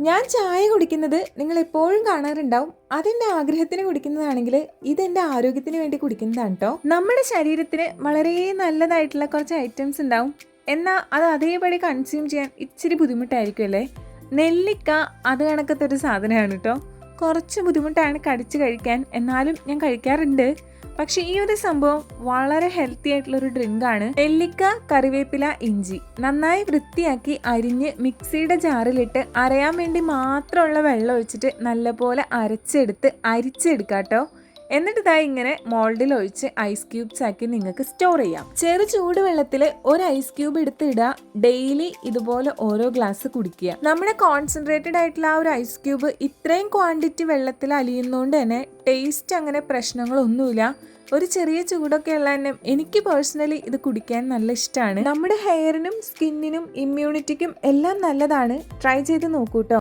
ഞാൻ ചായ കുടിക്കുന്നത് നിങ്ങൾ എപ്പോഴും കാണാറുണ്ടാവും. അതെന്റെ ആഗ്രഹത്തിന് കുടിക്കുന്നതാണെങ്കിൽ ഇതെന്റെ ആരോഗ്യത്തിന് വേണ്ടി കുടിക്കുന്നതാണ് കേട്ടോ നമ്മുടെ ശരീരത്തിന് വളരെ നല്ലതായിട്ടുള്ള കുറച്ച് ഐറ്റംസ് ഉണ്ടാവും. എന്നാൽ അത് അതേപടി കൺസ്യൂം ചെയ്യാൻ ഇച്ചിരി ബുദ്ധിമുട്ടായിരിക്കും അല്ലേ? നെല്ലിക്ക അത് കണക്കത്തെ ഒരു സാധനമാണ് കേട്ടോ കുറച്ച് ബുദ്ധിമുട്ടാണ് കടിച്ചു കഴിക്കാൻ. എന്നാലും ഞാൻ കഴിക്കാറുണ്ട്. പക്ഷെ ഈ ഒരു സംഭവം വളരെ ഹെൽത്തി ആയിട്ടുള്ള ഒരു ഡ്രിങ്ക് ആണ്. നെല്ലിക്ക കറിവേപ്പില ഇഞ്ചി. നന്നായി വൃത്തിയാക്കി അരിഞ്ഞ് മിക്സിയുടെ ജാറിലിട്ട് അരയാൻ വേണ്ടി മാത്രമുള്ള വെള്ളം ഒഴിച്ചിട്ട് നല്ലപോലെ അരച്ചെടുത്ത് അരിച്ചെടുക്കാട്ടോ എന്നിട്ട് ഇതാ ഇങ്ങനെ മോൾഡിൽ ഒഴിച്ച് ഐസ് ക്യൂബ്സ് ആക്കി നിങ്ങൾക്ക് സ്റ്റോർ ചെയ്യാം. ചെറു ചൂടുവെള്ളത്തിൽ ഒരു ഐസ് ക്യൂബ് എടുത്ത് ഇടുക ഡെയിലി ഇതുപോലെ ഓരോ ഗ്ലാസ് കുടിക്കുക. നമ്മുടെ കോൺസെൻട്രേറ്റഡ് ആയിട്ടുള്ള ആ ഒരു ഐസ് ക്യൂബ് ഇത്രയും ക്വാണ്ടിറ്റി വെള്ളത്തിൽ അലിയുന്നതുകൊണ്ട് തന്നെ ടേസ്റ്റ് അങ്ങനെ പ്രശ്നങ്ങളൊന്നുമില്ല. ഒരു ചെറിയ ചൂടൊക്കെ ഉള്ള തന്നെ എനിക്ക് പേഴ്സണലി ഇത് കുടിക്കാൻ നല്ല ഇഷ്ടമാണ് നമ്മുടെ ഹെയറിനും സ്കിന്നിനും ഇമ്മ്യൂണിറ്റിക്കും എല്ലാം നല്ലതാണ്. ട്രൈ ചെയ്ത് നോക്കൂ കേട്ടോ